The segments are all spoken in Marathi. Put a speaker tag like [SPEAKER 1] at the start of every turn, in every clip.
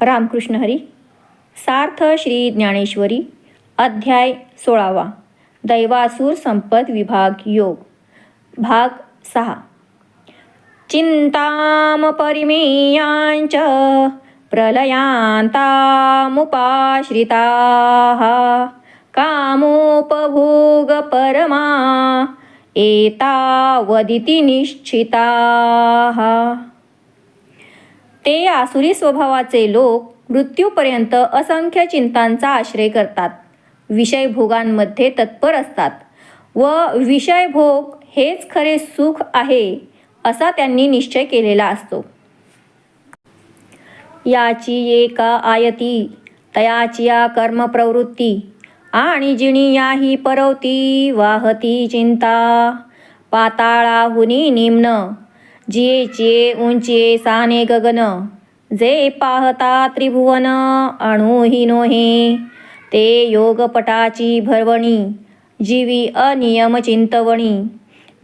[SPEAKER 1] रामकृष्ण हरी सार्थ श्री ज्ञानेश्वरी अध्याय सोळावा दैवासूर संपद विभाग योग भाग सहा. चिंताम परिमेयांच प्रलयांतामुपाश्रिताः कामोपभोग परमा एतावदिति निश्चिताः। ते आसुरी स्वभावाचे लोक मृत्यूपर्यंत असंख्य चिंतांचा आश्रय करतात. विषयभोगांमध्ये तत्पर असतात व विषयभोग हेच खरे सुख आहे असा त्यांनी निश्चय केलेला असतो. याची एका आयती तयाचिया कर्मप्रवृत्ती आणि जिणी याही परवती वाहती चिंता पाताळाहुनी निम्न जिये उंचे साने गगन जे पाहता त्रिभुवन अणुही नोहे. ते योगपटाची भरवणी जीवी अनियम चिंतवणी.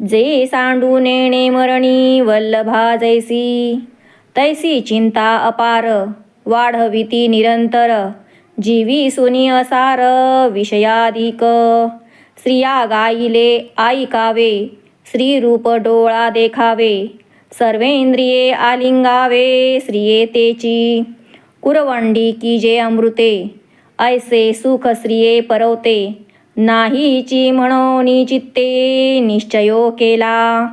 [SPEAKER 1] जे सांडू नेणे मरणी वल्लभा जैसी. तैसी चिंता अपार वाढविती निरंतर. जीवी सुनी असार विषयाधिक. स्त्रिया गाईले ऐकावे. स्त्रीरूप डोळा देखावे. सर्वेंद्रिये आलिंगावे स्त्रिये तेची। कुरवंडी की जे अमृते ऐसे सुख श्रिये परवते नाहीची म्हणोनी चित्ते निश्चयो केला।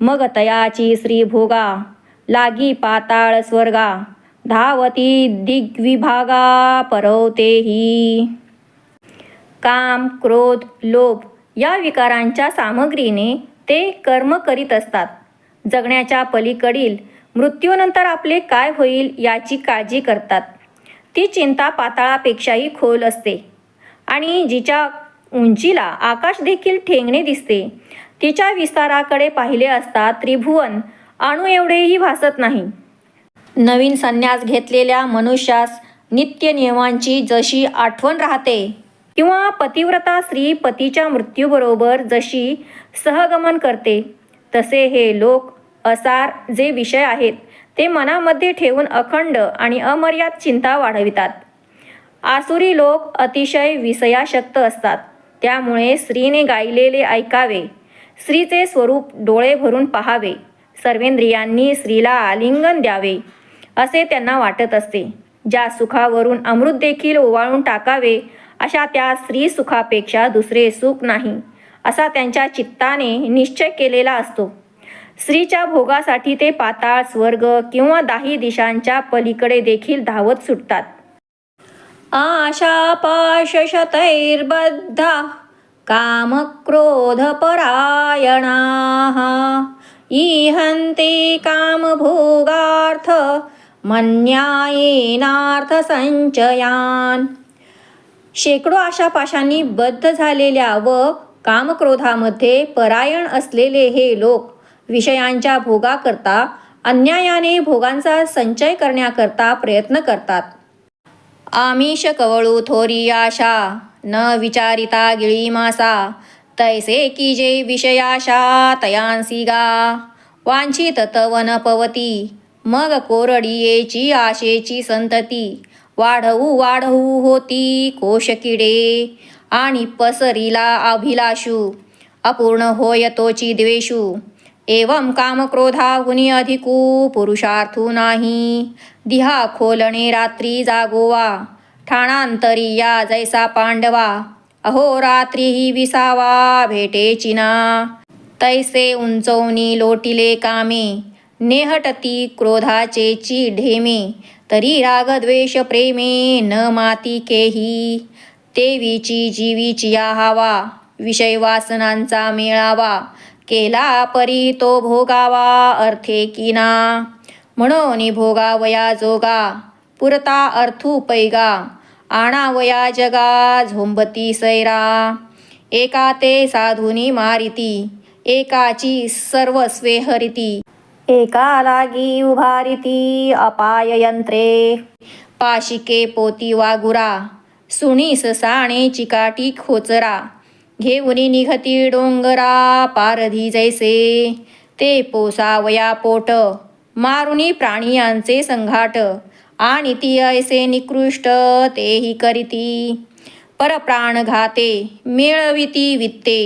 [SPEAKER 1] मग तयाची श्रीभोगा भोगा लागी पाताळ स्वर्गा धावती दिग्विभागा परवतेही काम क्रोध लोभ या विकारांच्या सामग्रीने ते कर्म करीत असतात. जगण्याच्या पलीकडील मृत्यूनंतर आपले काय होईल याची काळजी करतात. ती चिंता पाताळापेक्षाही खोल असते. आणि जिच्या उंचीला आकाश देखील ठेंगणे दिसते तिच्या विस्ताराकडे पाहिले असता त्रिभुवन अणू एवढेही भासत नाही. नवीन संन्यास घेतलेल्या मनुष्यास नित्य नियमांची जशी आठवण राहते किंवा पतिव्रता स्त्री पतीच्या मृत्यूबरोबर जशी सहगमन करते तसे हे लोक असार जे विषय आहेत ते मनामध्ये ठेवून अखंड आणि अमर्याद चिंता वाढवितात. आसुरी लोक अतिशय विषयाशक्त असतात. त्यामुळे स्त्रीने गायलेले ऐकावे स्त्रीचे स्वरूप डोळे भरून पहावे सर्वेंद्रियांनी स्त्रीला आलिंगन द्यावे असे त्यांना वाटत असते. ज्या सुखावरून अमृत देखील ओवाळून टाकावे अशा त्या स्त्री सुखापेक्षा दुसरे सुख नाही असा त्यांच्या चित्ताने निश्चय केलेला असतो. स्त्रीच्या भोगासाठी ते पाताळ स्वर्ग किंवा दाही दिशांच्या पलीकडे देखील धावत सुटतात. आशा पाशशतैर्बद्धा कामक्रोधपरायणाः इहन्ते कामभोगार्थ मन्यायेनार्थसंचयान् शेकडो आशापाशांनी बद्ध झालेल्या व कामक्रोधामध्ये परायण असलेले हे लोक विषयांच्या भोगाकरता अन्यायाने भोगांचा संचय करण्याकरता प्रयत्न करतात. आमिष कवळू थोरी आशा न विचारिता गिळी मासा. तैसे की जे विषयाशा तयांसी गा. वांछित तवन पवती मग कोरडीयेची आशेची संतती. वाढवू वाढवू होती कोशकिडे आणि पसरीला अभिलाषू. अपूर्ण होय तोची द्वेषू. एवं कामक्रोधाहुनी अधिकू पुरुषार्थू नाही. दिहा खोलणे रात्री जागोवा ठाणांतरी या जैसा पांडवा अहो रात्री ही विसावा भेटे चिना तैसे उंचवणी लोटिले कामे नेहटती क्रोधाचेची ढेमे तरी रागद्वेष प्रेमे न माती केही. तेवीची जीवीची या हवा विषय वासनांचा मेळावा केला परी तो भोगावा अर्थे किना. म्हणून भोगावया जोगा पुरता अर्थू पैगा. आणावया जगा झोंबती सैरा. एका ते साधुनी मारिती एकाची सर्वस्वे हरिती एका लागी उभारिती अपाय यंत्रे. पाशिके पोती वागुरा सुणीस साणे चिकाटी खोचरा. घेऊनी निघती डोंगरा पारधी जैसे. ते पोसावया पोट मारुनी प्राणियांचे संघाट. आणि ती ऐसे निकृष्ट तेही करीती. परप्राण घाते मिळविती वित्ते.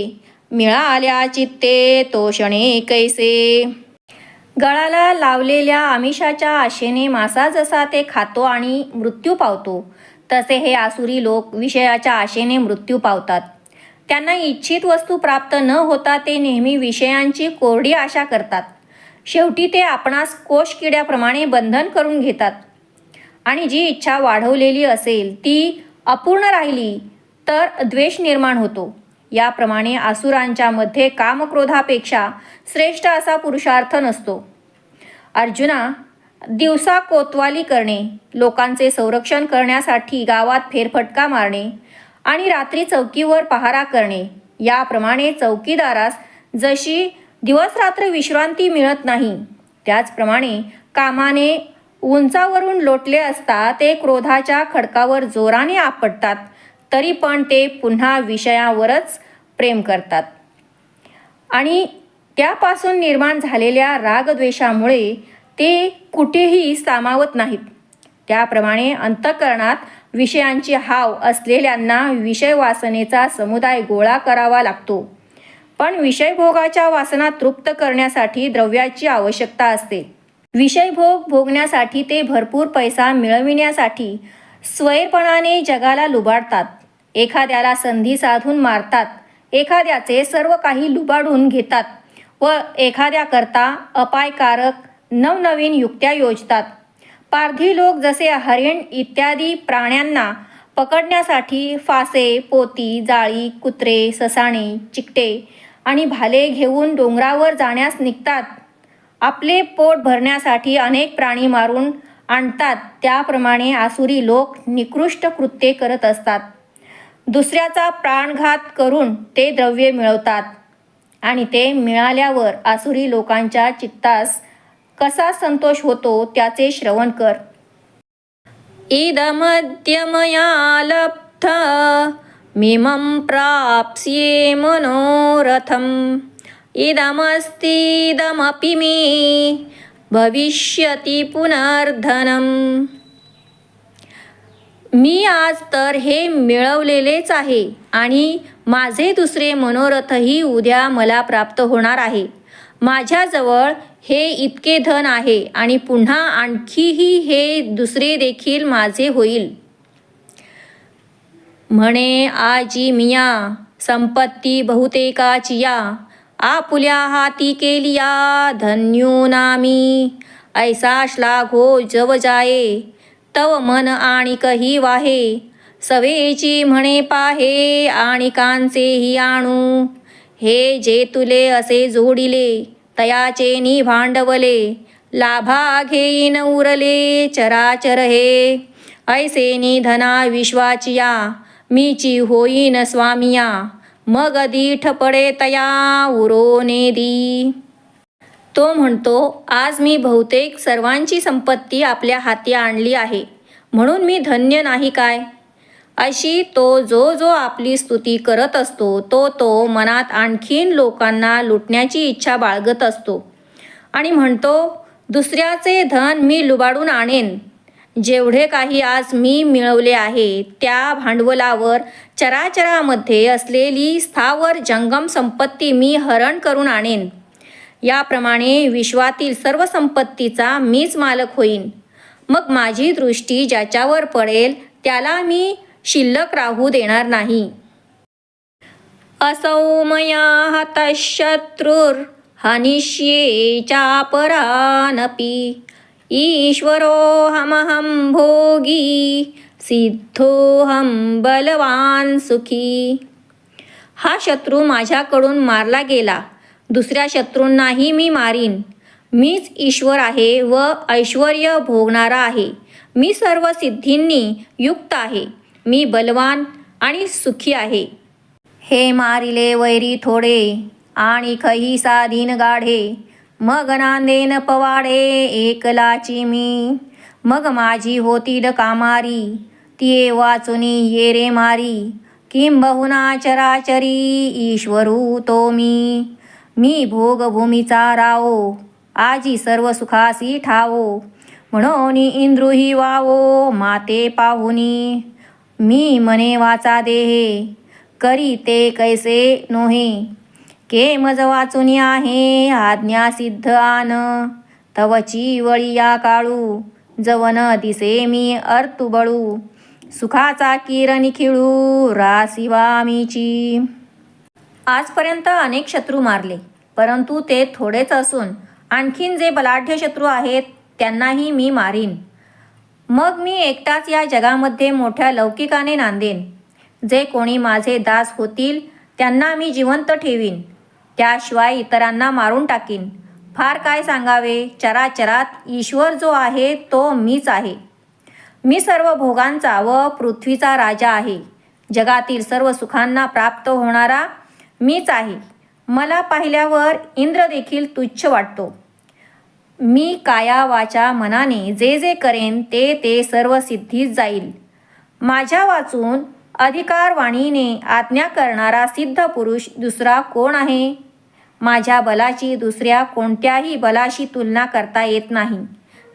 [SPEAKER 1] मिळाल्या चित्ते तोषणे कैसे. गळाला लावलेल्या आमिषाच्या आशेने मासा जसा ते खातो आणि मृत्यू पावतो तसे हे आसुरी लोक विषयाच्या आशेने मृत्यू पावतात. त्यांना इच्छित वस्तू प्राप्त न होता ते नेहमी विषयांची कोरडी आशा करतात. शेवटी ते आपणास कोश किड्याप्रमाणे बंधन करून घेतात. आणि जी इच्छा वाढवलेली असेल ती अपूर्ण राहिली तर द्वेष निर्माण होतो. याप्रमाणे आसुरांच्या मध्ये कामक्रोधापेक्षा श्रेष्ठ असा पुरुषार्थ नसतो. अर्जुना दिवसा कोतवाली करणे लोकांचे संरक्षण करण्यासाठी गावात फेरफटका मारणे आणि रात्री चौकीवर पहारा करणे. याप्रमाणे चौकीदारास जशी दिवसरात्र विश्रांती मिळत नाही त्याचप्रमाणे कामाने उंचावरून लोटले असता ते क्रोधाच्या खडकावर जोराने आपटतात तरी पण ते पुन्हा विषयावरच प्रेम करतात. आणि त्यापासून निर्माण झालेल्या रागद्वेषामुळे ते कुठेही सामावत नाहीत. त्याप्रमाणे अंतकरणात विषयांची हाव असलेल्यांना विषय वासनेचा समुदाय गोळा करावा लागतो. पण विषयभोगाच्या वासना तृप्त करण्यासाठी द्रव्याची आवश्यकता असते. विषयभोग भोगण्यासाठी ते भरपूर पैसा मिळविण्यासाठी स्वैरपणाने जगाला लुबाडतात. एखाद्याला संधी साधून मारतात. एखाद्याचे सर्व काही लुबाडून घेतात व एखाद्याकरता अपायकारक नवनवीन युक्त्या योजतात. पारधी लोक जसे हरिण इत्यादी प्राण्यांना पकडण्यासाठी फासे पोती जाळी कुत्रे ससाणे चिकटे आणि भाले घेऊन डोंगरावर जाण्यास निघतात. आपले पोट भरण्यासाठी अनेक प्राणी मारून आणतात. त्याप्रमाणे आसुरी लोक निकृष्ट कृत्ये करत असतात. दुसऱ्याचा प्राणघात करून ते द्रव्य मिळवतात आणि ते मिळाल्यावर आसुरी लोकांच्या चित्तास कसा संतोष होतो त्याचे श्रवण कर. इदमद्य मया लब्ध मिमं प्राप्स्ये मनोरथम् इदमस्तीदमपि मे भविष्यति पुनर्धनम् मी आज तर हे मिळवलेलेच आहे आणि माझे दुसरे मनोरथही उद्या मला प्राप्त होणार आहे. माझ्याजवळ हे इतके धन आहे आणि पुन्हा आणखीही हे दुसरे देखील माझे होईल. म्हणे आजी मिया संपत्ती बहुतेकाचिया आपुल्या हाती केलिया धन्यो नामी. ऐसा श्लाघो हो जव जाये. तव मन आणि कही वाहे. सवेची म्हणे पाहे आणि कांचेही आणू. हे जे तुले असे जोडिले तयाचे नि भांडवले लाभा घेईन उरले चराचर हे. ऐसे नि धना विश्वाचिया मीची होईन स्वामिया मग दीठ पडे तया उरो दी. तो म्हणतो आज मी बहुतेक सर्वांची संपत्ती आपल्या हाती आणली आहे म्हणून मी धन्य नाही काय? अशी तो जो जो आपली स्तुती करत असतो तो तो मनात आणखीन लोकांना लुटण्याची इच्छा बाळगत असतो. आणि म्हणतो दुसऱ्याचे धन मी लुबाडून आणेन. जेवढे काही आज मी मिळवले आहे त्या भांडवलावर चराचरामध्ये असलेली स्थावर जंगम संपत्ती मी हरण करून आणेन. याप्रमाणे विश्वातील सर्व संपत्तीचा मीच मालक होईन. मग माझी दृष्टी ज्याच्यावर पडेल त्याला मी शिल्लक राहू देणार नाही. असौमया हतशत्रुर् हतशत्रुर हनिष्ये चापरानपि ईश्वरोऽहमहं भोगी सिद्धोऽहं बलवान सुखी. हा शत्रू माझ्याकडून मारला गेला. दुसऱ्या शत्रूंनाही मी मारीन. मीच ईश्वर आहे व ऐश्वर भोगणारा आहे. मी सर्व सिद्धींनी युक्त आहे. मी बलवान आणि सुखी आहे. हे मारिले वैरी थोडे आणि खही साधीन गाढे. मग नांदेन पवाडे एकलाची मी. मग माझी होती डकामारी तिये वाचुनी ये रे मारी. किंबहुना चराचरी ईश्वरू तो मी. मी भोगभूमीचा रावो. आजी सर्व सुखासी ठावो. म्हणून इंद्रुही वावो माते पाहुनी. मी मने वाचा देहे करी ते कैसे नोहे. के मज वाचून आहे आज्ञा सिद्ध आन. तवची वळी या काळू जवन दिसे मी अर्तुबळू सुखाचा किरण खिळू रासिवामीची आजपर्यंत अनेक शत्रू मारले परंतु ते थोडेच असून आणखीन जे बलाढ्य शत्रू आहेत त्यांनाही मी मारीन. मग मी एकटाच या जगामध्ये मोठ्या लौकिकाने नांदेन. जे कोणी माझे दास होतील त्यांना मी जिवंत ठेवीन. त्याशिवाय इतरांना मारून टाकीन. फार काय सांगावे? चराचरात ईश्वर जो आहे तो मीच आहे. मी सर्व भोगांचा व पृथ्वीचा राजा आहे. जगातील सर्व सुखांना प्राप्त होणारा मीच आहे. मला पाहिल्यावर इंद्र देखील तुच्छ वाटतो. मी काया वाचा मनाने जे जे करेन ते ते सर्व सिद्धीत जाईल. माझ्या वाचून अधिकारवाणीने आज्ञा करणारा सिद्ध पुरुष दुसरा कोण आहे? माझ्या बलाची दुसऱ्या कोणत्याही बलाशी तुलना करता येत नाही.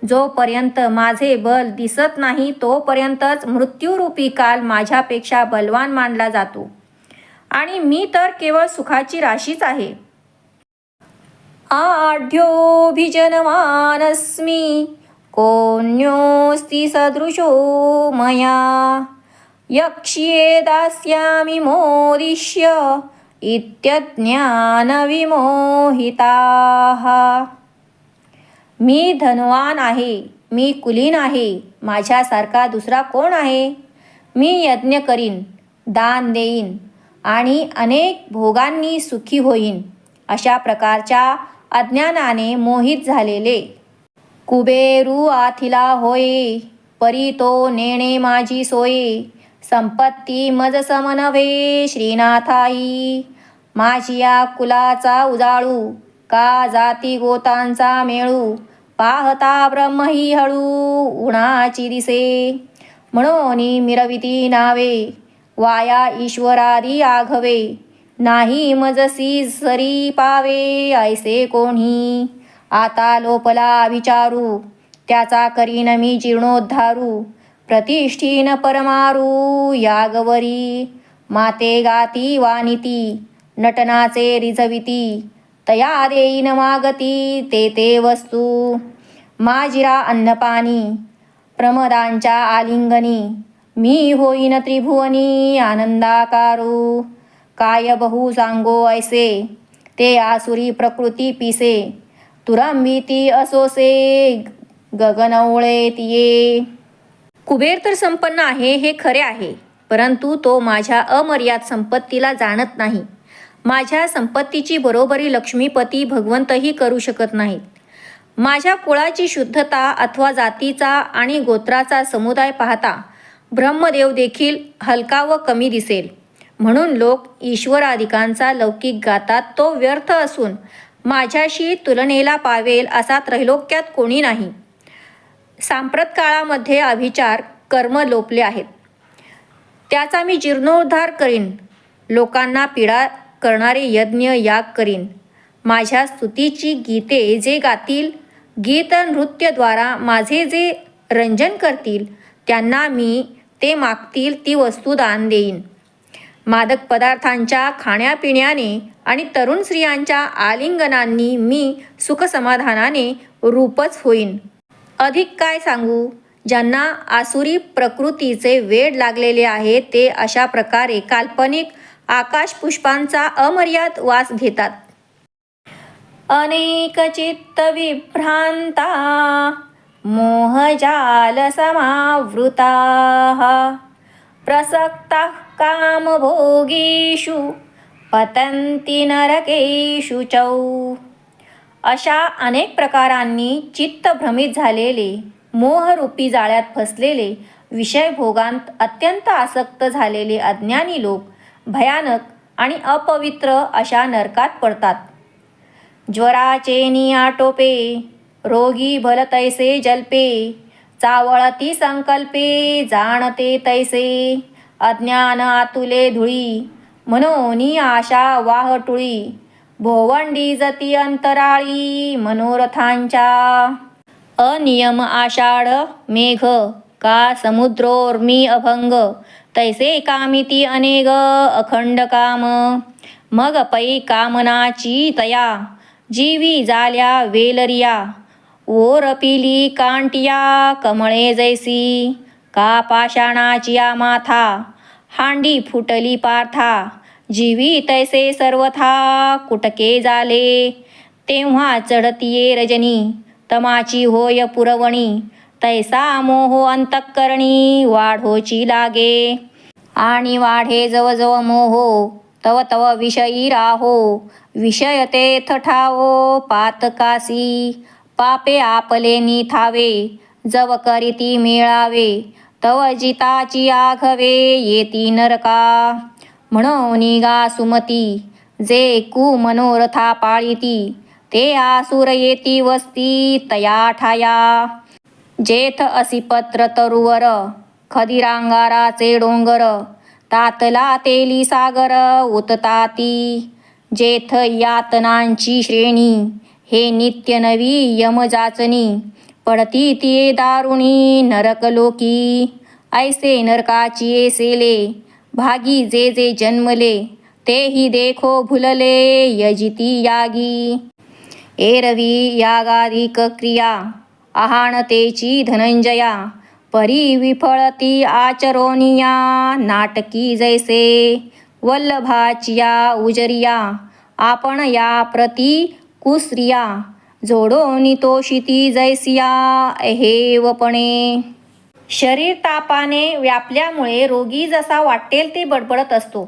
[SPEAKER 1] जोपर्यंत माझे बल दिसत नाही तोपर्यंतच मृत्यूरूपी काल माझ्यापेक्षा बलवान मानला जातो. आणि मी तर केवळ सुखाची राशीच आहे. आढ्योभिजनमानस्मि कोऽन्योऽस्ति सदृशो मया। यक्ष्ये दास्यामि मोदिष्य इत्यज्ञानविमोहिताः। मी धनवान आहे मी कुलीन आहे माझ्यासारखा दुसरा कोण आहे? मी यज्ञ करीन दान देईन आणि अनेक भोगांनी सुखी होईन अशा प्रकारच्या अज्ञानाने मोहित झालेले. कुबेरू आथिला होय परी तो नेणे माझी सोये. संपत्ती मज समनवे श्रीनाथाई. माझी या कुलाचा उजाळू का जाती गोतांचा मेळू पाहता ब्रह्मही हळू उणाची दिसे. म्हणून मिरविती नावे वाया ईश्वरादी आघवे. नाही मजसी सरी पावे ऐसे कोणी? आता लोपला विचारू त्याचा करीन मी जीर्णोद्धारू प्रतिष्ठीन परमारू यागवरी. माते गाती वानिती नटनाचे रिझविती तया देईन मागती ते ते वस्तू. माजिरा अन्नपाणी प्रमदांच्या आलिंगनी मी होईन त्रिभुवनी आनंदाकारू. काय बहु सांगो ऐसे ते आसुरी प्रकृती पिसे. तुरंबिती असोसे गगनवळे तिये. कुबेर तर संपन्न आहे हे खरे आहे परंतु तो माझ्या अमर्याद संपत्तीला जाणत नाही. माझ्या संपत्तीची बरोबरी लक्ष्मीपती भगवंतही करू शकत नाहीत. माझ्या कुळाची शुद्धता अथवा जातीचा आणि गोत्राचा समुदाय पाहता ब्रह्मदेव देखील हलका व कमी दिसेल. म्हणून लोक ईश्वराधिकांचा लौकिक गातात तो व्यर्थ असून माझ्याशी तुलनेला पावेल असा त्रैलोक्यात कोणी नाही. सांप्रत काळामध्ये अभिचार कर्म लोपले आहेत. त्याचा मी जीर्णोद्धार करीन. लोकांना पीडा करणारे यज्ञ याग करीन. माझ्या स्तुतीची गीते जे गातील गीत नृत्यद्वारा माझे जे रंजन करतील त्यांना मी ते मागतील ती वस्तू दान देईन. मादक पदार्थांच्या खाण्यापिण्याने आणि तरुण स्त्रियांच्या आलिंगनांनी मी सुखसमाधानाने रूपच होईन. अधिक काय सांगू? ज्यांना आसुरी प्रकृतीचे वेड लागलेले आहे ते अशा प्रकारे काल्पनिक आकाश पुष्पांचा अमर्याद वास घेतात. अनेक चित्त विभ्रांता मोहजाल समावृता प्रसक्ता कामभोगीषु पतंती नरकेषु चौ। अशा अनेक प्रकारांनी चित्त भ्रमित झालेले मोहरूपी जाळ्यात फसलेले विषयभोगांत अत्यंत आसक्त झालेले अज्ञानी लोक भयानक आणि अपवित्र अशा नरकात पडतात. ज्वराचे नियाटोपे रोगी भलतैसे जल्पे चावळती संकल्पे जाणते तैसे। अज्ञान आतुले धुळी मनोनी आशा वाहटुळी भोवंडी जती अंतराळी मनोरथांच्या. अनियम आषाढ मेघ का समुद्रोर्मी अभंग तैसे कामिती अनेक अखंड काम. मग पै कामनाची तया जीवी जाल्या वेलरिया ओरपिली कांटिया कमळे जैसी का पाषाणाचिया माथा हांडी फुटली पार्था. जीवी तैसे सर्वथा कुटके झाले तेव्हा चढतीये रजनी तमाची होय पुरवणी. तैसा मोह अंतकरणी वाढोची लागे. आणि वाढे जवजव मोहो तव तव विषयी राहो. विषय ते थठावो पातकासी पापे आपले निथावे जव करीती मिळावे. तव जिताची आघवे येती नरका. म्हणून गा सुमती जे कु मनोरथा पाळीती ते आसुर येती वस्ती तया ठाया. जेथ असी पत्र तरुवर खदिरांगाराचे डोंगर तातला तेली सागर उतताती. जेथ यातनांची श्रेणी हे नित्य नवी यमजाचनी पडती ती दारुणी नरक लोकी. ऐसे नरकाची सेले भागी जे जे जन्मले तेही देखो भुलले यजिती यागी. एरवी यागाधिक क्रिया आहाणतेची धनंजया परी विफळती आचरोनिया नाटकी जैसे वल्लभाचिया उजरिया आपण या प्रती कुस्रिया. जोडोनी तोषिती जैसिया हेवपणे शरीर तापाने व्यापल्यामुळे रोगी जसा वाटेल ते बडबडत असतो.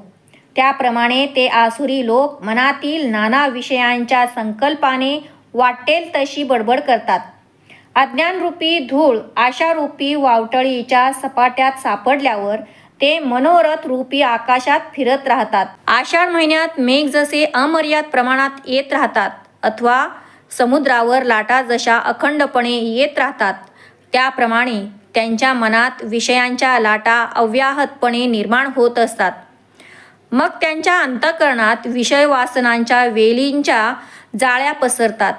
[SPEAKER 1] त्याप्रमाणे ते आसुरी लोक मनातील नाना विषयांच्या संकल्पाने वाटेल तशी बडबड करतात. अज्ञानरूपी धूळ आशारूपी वावटळीच्या सपाट्यात सापडल्यावर ते मनोरथ रूपी आकाशात फिरत राहतात. आषाढ महिन्यात मेघ जसे अमर्याद प्रमाणात येत राहतात अथवा समुद्रावर लाटा जशा अखंडपणे येत राहतात त्याप्रमाणे त्यांच्या मनात विषयांच्या लाटा अव्याहतपणे निर्माण होत असतात. मग त्यांच्या अंतःकरणात विषय वासनांच्या वेलींच्या जाळ्या पसरतात.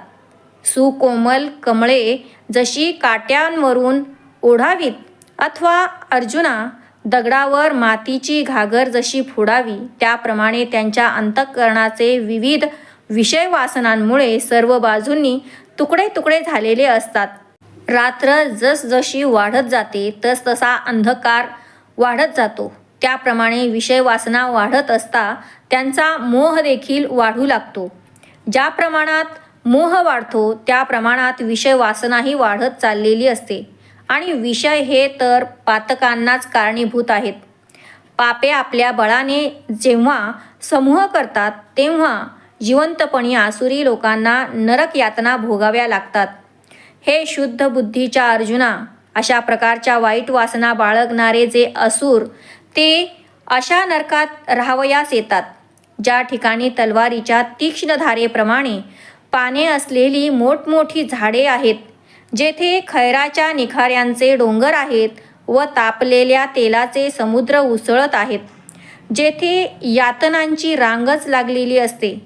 [SPEAKER 1] सुकोमल कमळे जशी काट्यांवरून ओढावीत अथवा अर्जुना दगडावर मातीची घागर जशी फोडावी त्याप्रमाणे त्यांच्या अंतःकरणाचे विविध विषय वासनांमुळे सर्व बाजूंनी तुकडे तुकडे झालेले असतात. रात्र जसजशी वाढत जाते तसतसा अंधकार वाढत जातो. त्याप्रमाणे विषय वासना वाढत असता त्यांचा मोह देखील वाढू लागतो. ज्या प्रमाणात मोह वाढतो त्या प्रमाणात विषय वासनाही वाढत चाललेली असते. आणि विषय हे तर पातकांनाच कारणीभूत आहेत. पापे आपल्या बळाने जेव्हा समूह करतात तेव्हा जिवंतपणी आसुरी लोकांना नरक यातना भोगाव्या लागतात. हे शुद्ध बुद्धीच्या अर्जुना अशा प्रकारच्या वाईट वासना बाळगणारे जे असुर ते अशा नरकात राहावयास येतात ज्या ठिकाणी तलवारीच्या तीक्ष्ण धारेप्रमाणे पाने असलेली मोठमोठी झाडे आहेत जेथे खैराच्या निखाऱ्यांचे डोंगर आहेत व तापलेल्या तेलाचे समुद्र उसळत आहेत जेथे यातनांची रांगच लागलेली असते.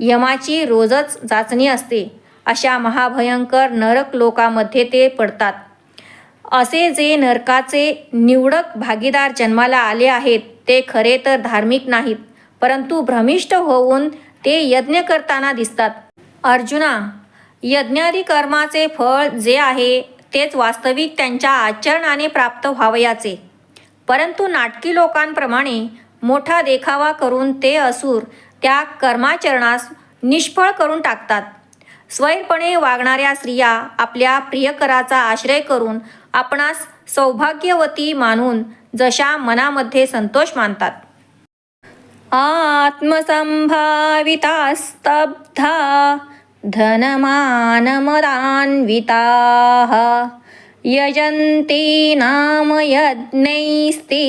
[SPEAKER 1] यमाची रोजच चाचणी असते. अशा महाभयंकर नरक लोकामध्ये ते पडतात. असे जे नरकाचे निवडक भागीदार जन्माला आले आहेत ते खरे तर धार्मिक नाहीत परंतु भ्रमिष्ट होऊन ते यज्ञ करताना दिसतात. अर्जुना यज्ञादी कर्माचे फळ जे आहे तेच वास्तविक त्यांच्या आचरणाने प्राप्त व्हावयाचे. परंतु नाटकी लोकांप्रमाणे मोठा देखावा करून ते असूर त्या कर्माचरणास निष्फळ करून टाकतात. स्वैरपणे वागणाऱ्या स्त्रिया आपल्या प्रियकराचा आश्रय करून आपणास सौभाग्यवती मानून जशा मनामध्ये संतोष मानतात. आत्मसंभाविता स्तब्धा धनमानमदान्विताः। यजन्ति नाम यज्ञैस्ते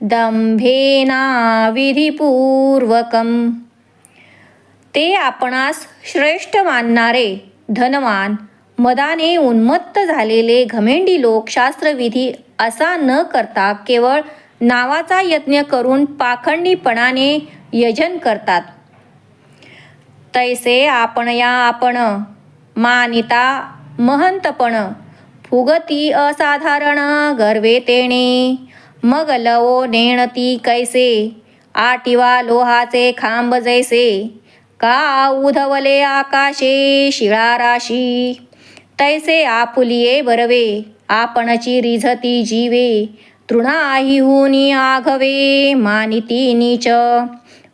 [SPEAKER 1] दंभेनाविधिपूर्वकम्. ते आपणास श्रेष्ठ मानणारे धनवान मदाने उन्मत्त झालेले घमेंडी लोक शास्त्रविधी असा न करता केवळ नावाचा यज्ञ करून पाखंडीपणाने यजन करतात. तैसे आपण या आपण मानिता महंतपण फुगती असाधारण गर्वे तेणे. मग लवो नेणती कैसे? आटिवा लोहाचे खांब जैसे. का उधवले आकाशे शिळाराशी तैसे आपुलिये बरवे आपणची रिझती जीवे. तृणाहिहुनी आघवे मानिती नीच.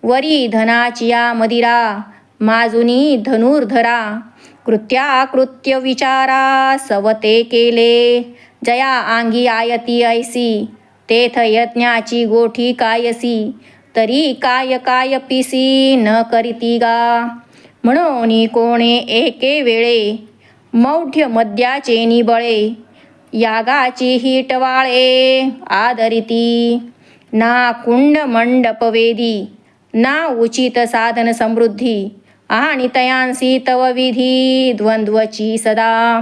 [SPEAKER 1] वरी धनाचिया मदिरा माजुनी धनुर्धरा. कृत्याकृत्य विचारा सवते केले. जया आंगी आयती ऐसी. तेथ यज्ञाची गोठी कायसी तरी काय काय पिसी न करीती गा? म्हणून कोणे एके वेळे मौढ्य मद्याचे निबळे यागाची ही टवाळे आदरिती. ना कुंड मंडप वेदी ना उचित साधन समृद्धी आणि तयांसी तव विधी द्वंद्वची सदा.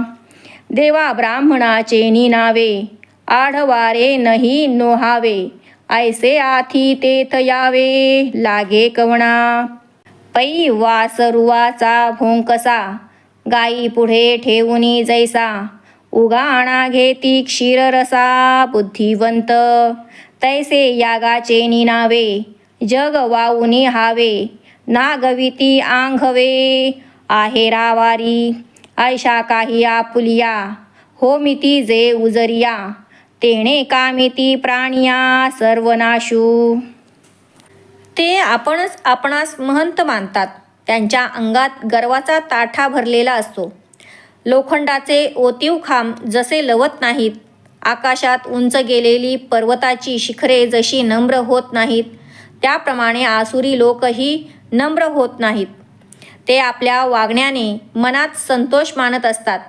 [SPEAKER 1] देवा ब्राह्मणाचे निनावे आढवारे नही नोहावे ऐसे आथी तेथ यावे लागे कवणा. पै वासरुवाचा भोंकसा गाई पुढे ठेवूनी जैसा उगाणा घेती क्षीररसा बुद्धिवंत. तैसे यागाचे निनावे जग वाऊनी हावे नागविती आंघवे आहेरावारी ऐशा काही आपुलिया होमिती जे उजरिया. तेणे कामिती प्राणिया सर्वनाशू. ते आपणच आपणास महंत मानतात. त्यांच्या अंगात गर्वाचा ताठा भरलेला असतो. लोखंडाचे ओतीव खांब जसे लवत नाहीत आकाशात उंच गेलेली पर्वताची शिखरे जशी नम्र होत नाहीत त्याप्रमाणे आसुरी लोकही नम्र होत नाहीत. ते आपल्या वागण्याने मनात संतोष मानत असतात.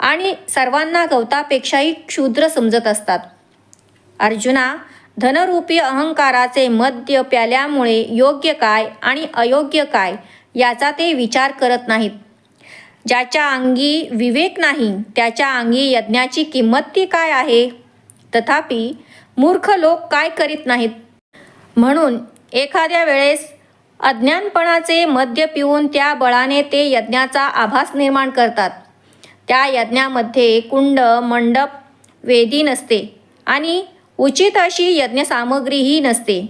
[SPEAKER 1] आणि सर्वांना गवतापेक्षाही क्षुद्र समजत असतात. अर्जुना धनरूपी अहंकाराचे मद्य प्याल्यामुळे योग्य काय आणि अयोग्य काय याचा ते विचार करत नाहीत. ज्याच्या अंगी विवेक नाही त्याच्या अंगी यज्ञाची किंमत ती काय आहे? तथापि मूर्ख लोक काय करीत नाहीत? म्हणून एखाद्या वेळेस अज्ञानपणाचे मद्य पिऊन त्या बळाने ते यज्ञाचा आभास निर्माण करतात. त्या यज्ञामध्ये कुंड मंडप वेदी नसते आणि उचित अशी यज्ञसामग्रीही नसते.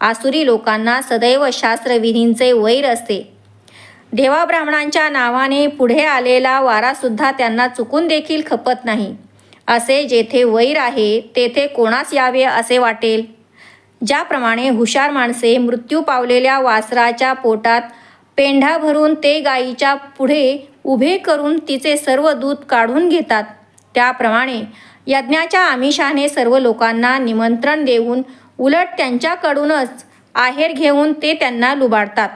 [SPEAKER 1] आसुरी लोकांना सदैव शास्त्रविधींचे वैर असते. देवा ब्राह्मणांच्या नावाने पुढे आलेला वारासुद्धा त्यांना चुकून देखील खपत नाही. असे जेथे वैर आहे तेथे कोणास यावे असे वाटेल? ज्याप्रमाणे हुशार माणसे मृत्यू पावलेल्या वासराच्या पोटात पेंढा भरून ते गायीच्या पुढे उभे करून तिचे सर्व दूध काढून घेतात. त्याप्रमाणे यज्ञाच्या आमिषाने सर्व लोकांना निमंत्रण देऊन उलट त्यांच्याकडूनच आहेर घेऊन ते त्यांना लुबाडतात.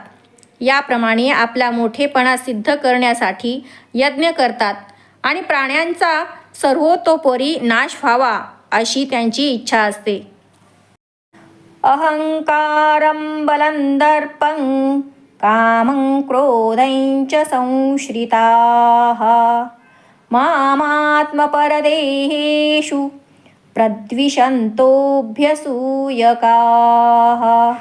[SPEAKER 1] याप्रमाणे आपला मोठेपणा सिद्ध करण्यासाठी यज्ञ करतात आणि प्राण्यांचा सर्वतोपरी नाश व्हावा अशी त्यांची इच्छा असते. अहंकारं बलं दर्पं कामं क्रोधैञ्च च संश्रिताः। मामात्मपरदेहेषु प्रद्विषन्तोऽभ्यसूयकाः।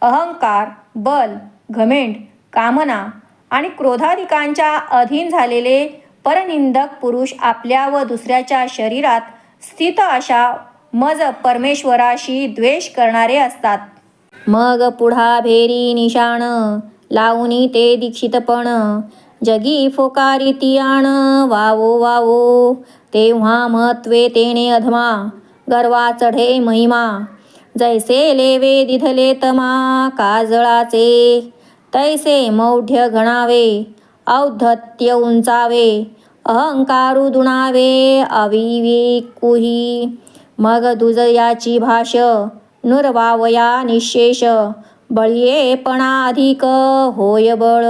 [SPEAKER 1] अहंकार बल घमेंड कामना आणि क्रोधाधिकांच्या अधीन झालेले परनिंदक पुरुष आपल्या व दुसऱ्याच्या शरीरात स्थित अशा मज परमेश्वराशी द्वेष करणारे असतात. मग पुढा भेरी निशाण लावणी ते दीक्षितपण. जगी फोकारिती आण वावो वावो. तेव्हा महत्वे तेने अधमा गर्वा चढे महिमा. जैसे लेवे दिधले तमा काजळाचे. तैसे मौढ्य घणावे औद्धत्य उंचावे. अहंकारू दुणावे अविवेकुही मग दुजयाची भाष नुरवावया निशेष। बळीयेपणा अधिक होय बळ।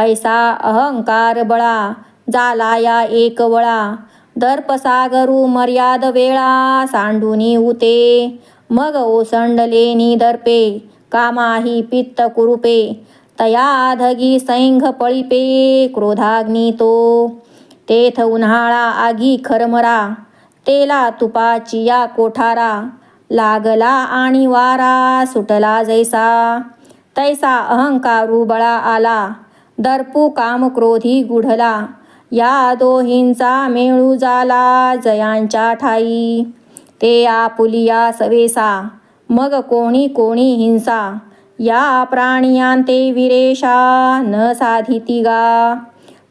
[SPEAKER 1] ऐसा अहंकार बळा जाला या एक वळा। दर्पसागरू मर्याद वेळा सांडूनी उते मग ओसंडलेनी दर्पे कामाही पित्त कुरुपे। तया धगी सैंघ पळीपे क्रोधाग्नी तो। तेथ उन्हाळा आगी खरमरा। तेला तुपाची या कोठारा। लागला आणि वारा सुटला जैसा. तैसा अहंकारू बळा आला. दर्पू काम क्रोधी गुढला. या दोहींचा मेळू झाला जयांच्या ठाई. ते आपुलिया सवेसा. मग कोणी कोणी हिंसा. या प्राणियांते विरेशा न साधिती गा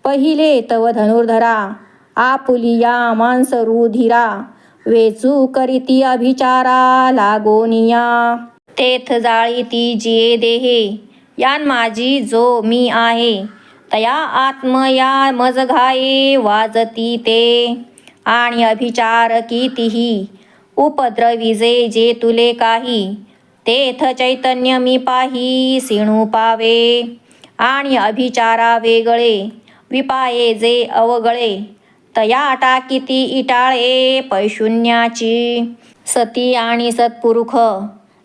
[SPEAKER 1] पहिले तव धनुर्धरा. आपुलिया मांसरुधिरा वेचू करीती अभिचारा लागोनिया. तेथ जाळी ती जिये देहे. यान माझी जो मी आहे. तया आत्मया मज घाये वाजती ते. आणि अभिचार कितीही. उपद्रविजे जे तुले काही. तेथ चैतन्य मी पाही सिणू पावे. आणि अभिचारा वेगळे. विपाये जे अवगळे. तया टाकीती इटाळे पैशून्याची. सती आणि सत्पुरुख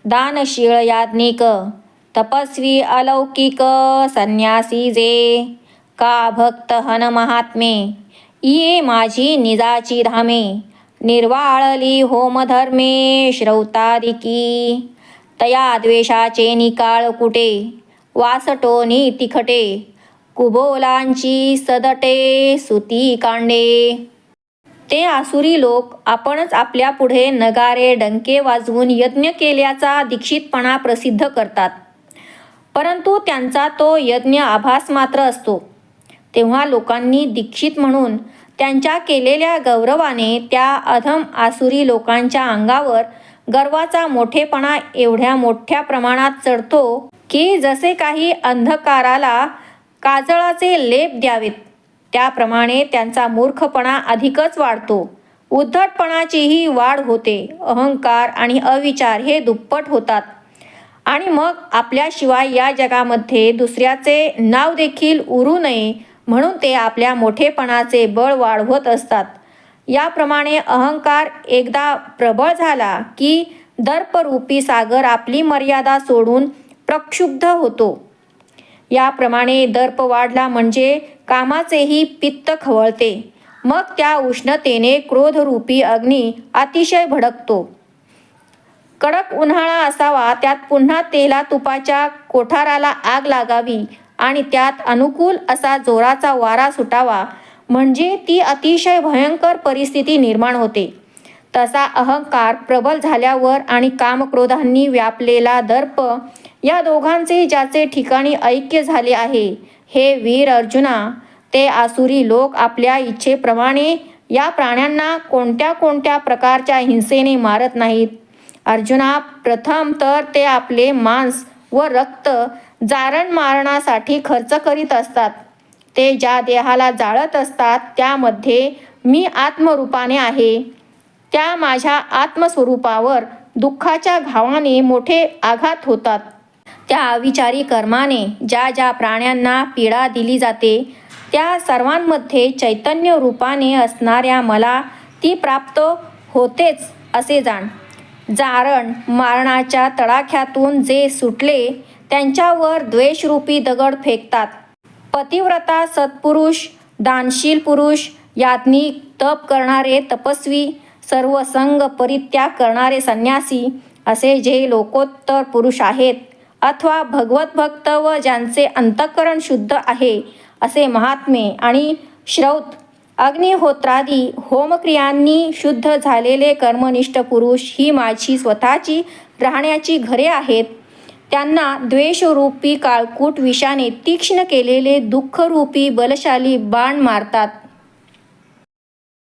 [SPEAKER 1] दानशीळ याज्ञिक तपस्वी अलौकिक संन्यासी जे का भक्त हन महात्मे ये माझी निजाची धामे निर्वाळली होमधर्मे श्रौतादिकी. तया द्वेषाचे निकाळ कुटे वासटोनी तिखटे कुबोलांची सदटे सुती कांडे. ते आसुरी लोक आपणच आपल्या पुढे नगारे डंके वाजवून यज्ञ केल्याचा दीक्षितपणा प्रसिद्ध करतात. परंतु त्यांचा तो यज्ञ आभास मात्र असतो. तेव्हा लोकांनी दीक्षित म्हणून त्यांच्या केलेल्या गौरवाने त्या अधम आसुरी लोकांच्या अंगावर गर्वाचा मोठेपणा एवढ्या मोठ्या प्रमाणात चढतो की जसे काही अंधकाराला काजळाचे लेप द्यावेत. त्याप्रमाणे त्यांचा मूर्खपणा अधिकच वाढतो. उद्धटपणाचीही वाढ होते. अहंकार आणि अविचार हे दुप्पट होतात. आणि मग आपल्याशिवाय या जगामध्ये दुसऱ्याचे नाव देखील उरू नये म्हणून ते आपल्या मोठेपणाचे बळ वाढवत असतात. याप्रमाणे अहंकार एकदा प्रबळ झाला की दर्परूपी सागर आपली मर्यादा सोडून प्रक्षुब्ध होतो. याप्रमाणे दर्प वाढला म्हणजे कामाचेही पित्त खवळते. मग त्या उष्णतेने क्रोधरूपी अग्नी अतिशय भडकतो. कडक उन्हाळा असावा त्यात पुन्हा तेला तुपाच्या कोठाराला आग लागावी आणि त्यात अनुकूल असा जोराचा वारा सुटावा म्हणजे ती अतिशय भयंकर परिस्थिती निर्माण होते. तसा अहंकार प्रबल झाल्यावर आणि कामक्रोधांनी व्यापलेला दर्प या दोघांचे ज्याचे ठिकाणी ऐक्य झाले आहे हे वीर अर्जुना ते आसुरी लोक आपल्या इच्छेप्रमाणे या प्राण्यांना कोणत्या कोणत्या प्रकारच्या हिंसेने मारत नाहीत. अर्जुना प्रथम तर ते आपले मांस व रक्त जारण मारणासाठी खर्च करीत असतात. ते ज्या देहाला जाळत असतात त्यामध्ये मी आत्मरूपाने आहे. त्या माझ्या आत्मस्वरूपावर दुःखाच्या घावाने मोठे आघात होतात. त्या अविचारी कर्माने ज्या ज्या प्राण्यांना पीडा दिली जाते त्या सर्वांमध्ये चैतन्य रूपाने असणाऱ्या मला ती प्राप्त होतेच असे जाण. जारण मारणाच्या तडाख्यातून जे सुटले त्यांच्यावर द्वेषरूपी दगड फेकतात. पतिव्रता सत्पुरुष दानशील पुरुष याज्ञिक तप करणारे तपस्वी सर्व संग परित्याग करणारे संन्यासी असे जे लोकोत्तर पुरुष आहेत अथवा भगवत भक्त व ज्यांचे अंतःकरण शुद्ध आहे असे महात्मे आणि श्रौत अग्निहोत्रादी होमक्रियांनी शुद्ध झालेले कर्मनिष्ठ पुरुष ही माझी स्वतःची राहण्याची घरे आहेत. त्यांना द्वेषरूपी काळकूट विषाने तीक्ष्ण केलेले दुःखरूपी बलशाली बाण मारतात.